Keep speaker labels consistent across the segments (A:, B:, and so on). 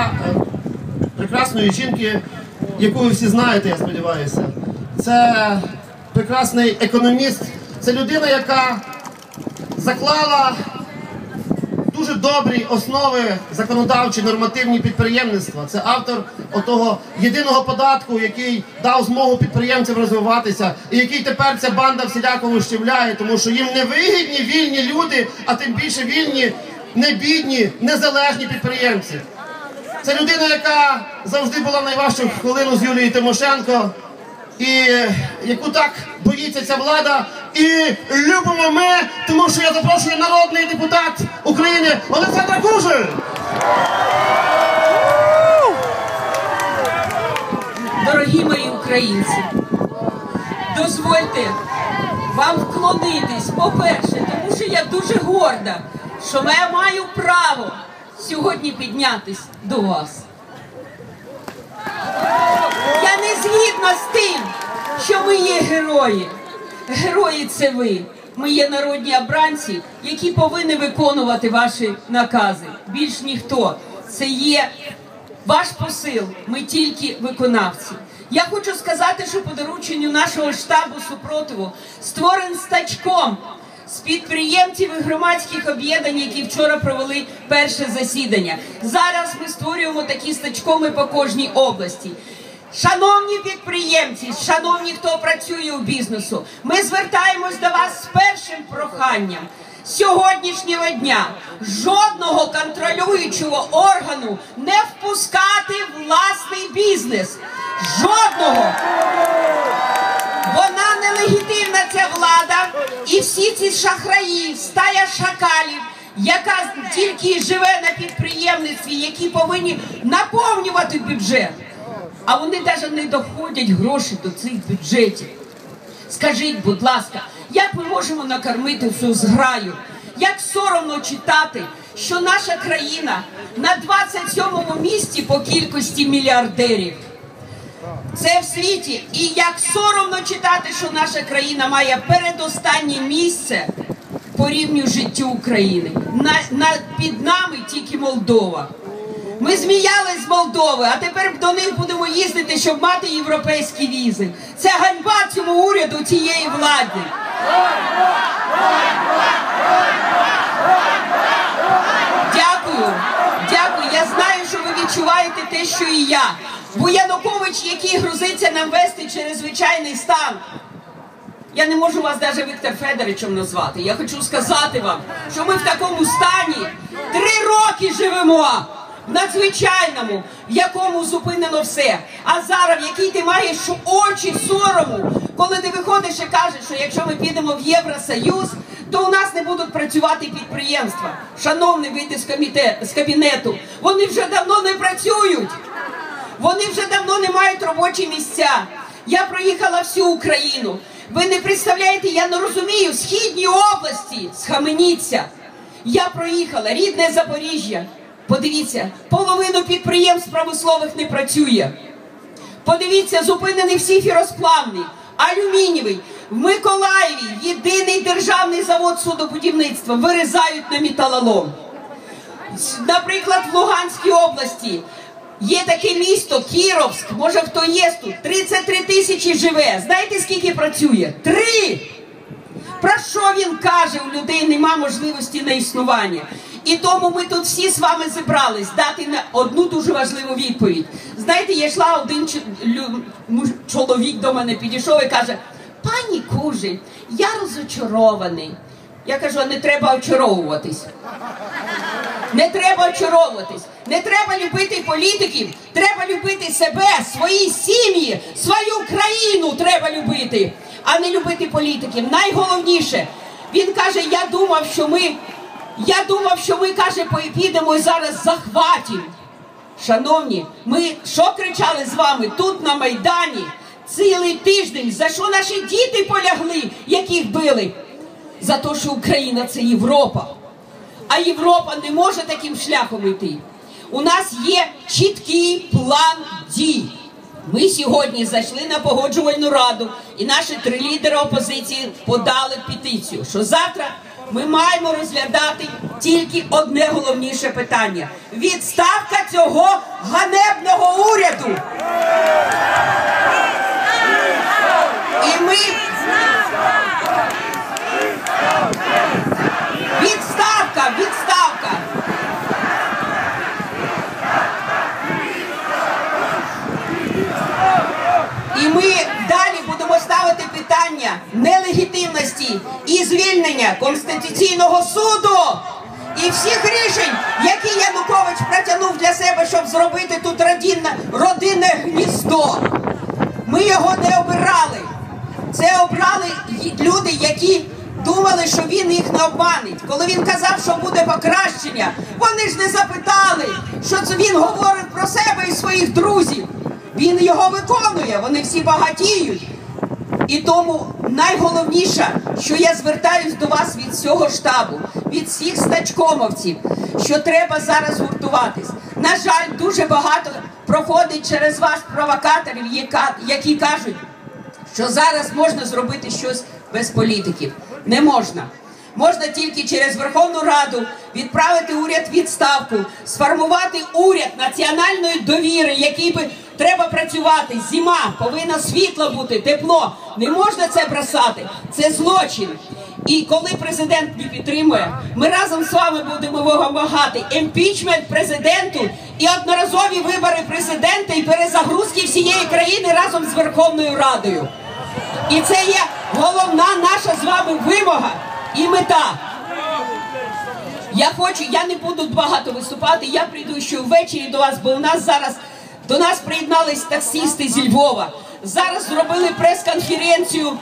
A: е, прекрасної жінки, яку ви всі знаєте, я сподіваюся. Це прекрасний економіст, це людина, яка заклала дуже добрі основи законодавчі, нормативні підприємництва. Це автор отого єдиного податку, який дав змогу підприємцям розвиватися, і який тепер ця банда всіляко вищемляє, тому що їм не вигідні вільні люди, а тим більше вільні, не бідні, незалежні підприємці. Це людина, яка завжди була в найважчу хвилину з Юлією Тимошенко, і яку так боїться ця влада. І любимо ми, тому що я запрошую народний депутат України Олександра Кужель.
B: Дорогі мої українці, дозвольте вам вклонитись, по-перше, тому що я дуже горда, що я маю право сьогодні піднятись до вас. Я не згідна з тим, що ми є герої. Герої це ви. Ми є народні обранці, які повинні виконувати ваші накази. Більш ніхто. Це є ваш посил. Ми тільки виконавці. Я хочу сказати, що по дорученню нашого штабу супротиву створений стачком з підприємців і громадських об'єднань, які вчора провели перше засідання. Зараз ми створюємо такі стачкоми по кожній області. Шановні підприємці, шановні, хто працює у бізнесу, ми звертаємось до вас з першим проханням. Сьогоднішнього дня жодного контролюючого органу не впускати власний бізнес. Жодного. Вона нелегітимна ця влада, і всі ці шахраї, стая шакалів, яка тільки живе на підприємництві, які повинні наповнювати бюджет. А вони навіть не доходять гроші до цих бюджетів. Скажіть, будь ласка, як ми можемо накормити всю зграю? Як соромно читати, що наша країна на 27-му місці по кількості мільярдерів? Це в світі. І як соромно читати, що наша країна має передостаннє місце по рівню життю України. На, на, під нами тільки Молдова. Ми зміялись з Молдови, а тепер до них будемо їздити, щоб мати європейські візи. Це ганьба цьому уряду цієї влади. Дякую, дякую. Я знаю, що ви відчуваєте те, що і я. Бо Янукович, який грузиться нам вести через звичайний стан. Я не можу вас навіть Віктор Федоровичем назвати. Я хочу сказати вам, що ми в такому стані три роки живемо в надзвичайному, в якому зупинено все. А зараз, в який ти маєш очі сорому, коли ти виходиш і кажеш, що якщо ми підемо в Євросоюз, то у нас не будуть працювати підприємства. Шановний вийти з, коміте, з кабінету, вони вже давно не працюють. Вони вже давно не мають робочі місця. Я проїхала всю Україну. Ви не представляєте, я не розумію, в східній області схаменіться. Я проїхала, рідне Запоріжжя. Подивіться, половину підприємств промислових не працює. Подивіться, зупинений всі фіросплавний, алюмінієвий. В Миколаєві єдиний державний завод судобудівництва вирізають на металолом. Наприклад, в Луганській області є таке місто Кіровськ, може хто є тут, 33 тисячі живе. Знаєте, скільки працює? Три! Про що він каже? У людей нема можливості на існування. І тому ми тут всі з вами зібрались дати на одну дуже важливу відповідь. Знаєте, я йшла один чоловік до мене підійшов і каже: пані Кужель, я розочарований. Я кажу, не треба очаровуватись. Не треба очаровуватись. Не треба любити політиків. Треба любити себе, свої сім'ї, свою країну треба любити, а не любити політиків. Найголовніше, він каже: я думав, що ми. Я думав, що ми, каже, підемо і зараз захватимо. Шановні, ми що кричали з вами тут на Майдані цілий тиждень, за що наші діти полягли, яких били? За те, що Україна це Європа. А Європа не може таким шляхом йти. У нас є чіткий план дій. Ми сьогодні зайшли на погоджувальну раду, і наші три лідери опозиції подали петицію, що завтра ми маємо розглядати тільки одне головніше питання: відставка цього ганебного уряду. І ми відставка. І ми далі будемо ставити питання і звільнення Конституційного суду і всіх рішень, які Янукович протягнув для себе, щоб зробити тут родинне, родинне гніздо. Ми його не обирали. Це обрали люди, які думали, що він їх не обманить. Коли він казав, що буде покращення, вони ж не запитали, що це він говорив про себе і своїх друзів. Він його виконує, вони всі багатіють. І тому найголовніше, що я звертаюсь до вас від всього штабу, від всіх стачкомовців, що треба зараз гуртуватись. На жаль, дуже багато проходить через вас провокаторів, які кажуть, що зараз можна зробити щось без політиків. Не можна. Можна тільки через Верховну Раду відправити уряд відставку, сформувати уряд національної довіри, який би треба працювати. Зима повинна світло бути, тепло. Не можна це бросати. Це злочин. І коли президент не підтримує, ми разом з вами будемо вимагати імпічмент президенту і одноразові вибори президента і перезагрузки всієї країни разом з Верховною Радою. І це є головна наша з вами вимога і мета. Я хочу, я не буду багато виступати. Я прийду ще ввечері до вас, бо у нас зараз до нас приєднались таксисти зі Львова. Зараз зробили прес-конференцію.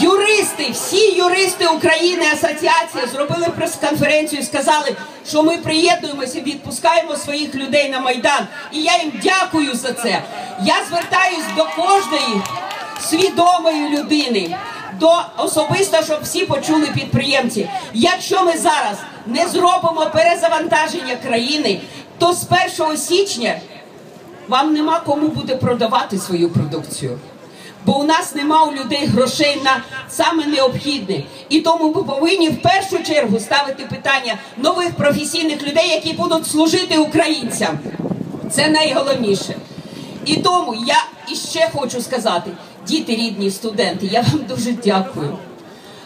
B: Юристи, всі юристи України, асоціація зробили прес-конференцію і сказали, що ми приєднуємося, відпускаємо своїх людей на майдан. І я їм дякую за це. Я звертаюсь до кожної свідомої людини, до особисто, щоб всі почули підприємці. Якщо ми зараз не зробимо перезавантаження країни, то з 1 січня вам нема кому буде продавати свою продукцію. Бо у нас нема у людей грошей на саме необхідне. І тому ми повинні в першу чергу ставити питання нових професійних людей, які будуть служити українцям. Це найголовніше. І тому я іще хочу сказати, діти рідні, студенти, я вам дуже дякую.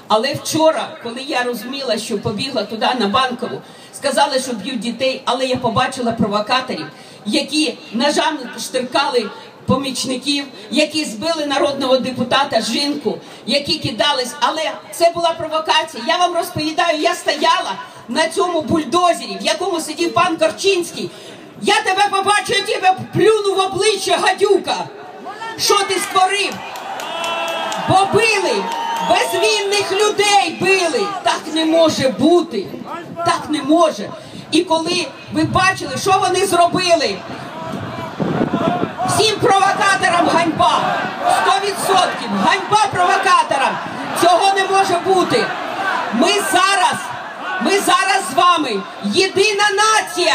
B: Але вчора, коли я розуміла, що побігла туди на банкову, сказали, що б'ють дітей, але я побачила провокаторів, які ножами штиркали помічників, які збили народного депутата жінку, які кидались. Але це була провокація. Я вам розповідаю, я стояла на цьому бульдозері, в якому сидів пан Корчинський. Я тебе побачу, я тебе плюну в обличчя, гадюка. Що ти створив? Бо били, безвінних людей били. Так не може бути. Так не може. І коли ви бачили, що вони зробили, всім провокаторам ганьба. Сто відсотків. Ганьба провокаторам. Цього не може бути. Ми зараз, ми зараз з вами єдина нація.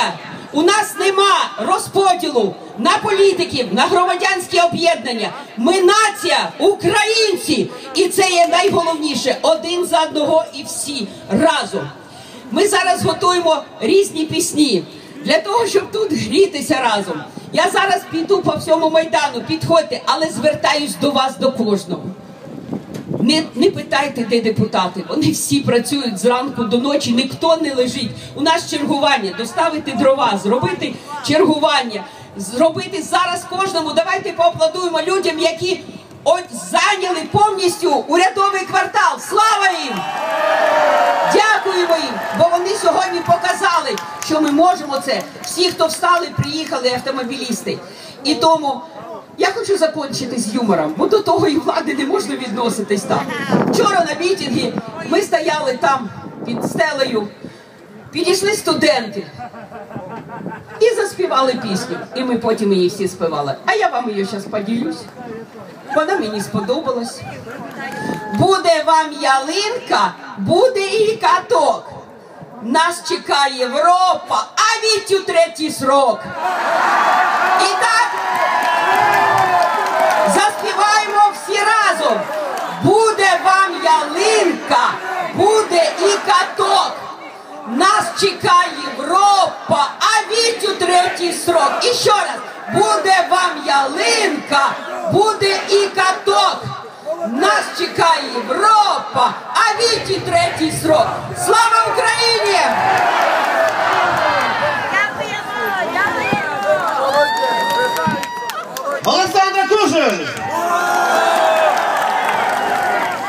B: У нас нема розподілу на політиків, на громадянські об'єднання. Ми нація, українці, і це є найголовніше один за одного і всі разом. Ми зараз готуємо різні пісні для того, щоб тут грітися разом. Я зараз піду по всьому майдану, підходьте, але звертаюсь до вас до кожного. Не, не питайте, де депутати. Вони всі працюють зранку до ночі, ніхто не лежить. У нас чергування, доставити дрова, зробити чергування, зробити зараз кожному. Давайте поаплодуємо людям, які от зайняли повністю урядовий квартал. Слава їм! Дякуємо їм, бо вони сьогодні показали, що ми можемо це. Всі, хто встали, приїхали автомобілісти. І тому я хочу закінчити з юмором, бо до того і влади не можна відноситись так. Вчора на мітингі ми стояли там під стелею, підійшли студенти і заспівали пісню. І ми потім її всі співали. А я вам її зараз поділюсь. Вона мені сподобалась. Буде вам ялинка, буде і каток. Нас чекає Європа, а Вітю третій срок. І так заспіваємо всі разом. Буде вам ялинка, буде і каток. Нас чекає Європа, а Вітю третій срок. І ще раз, буде вам ялинка, буде і каток. Нас чекає Європа, а віті третій срок. Слава Україні! Олександр Кужель!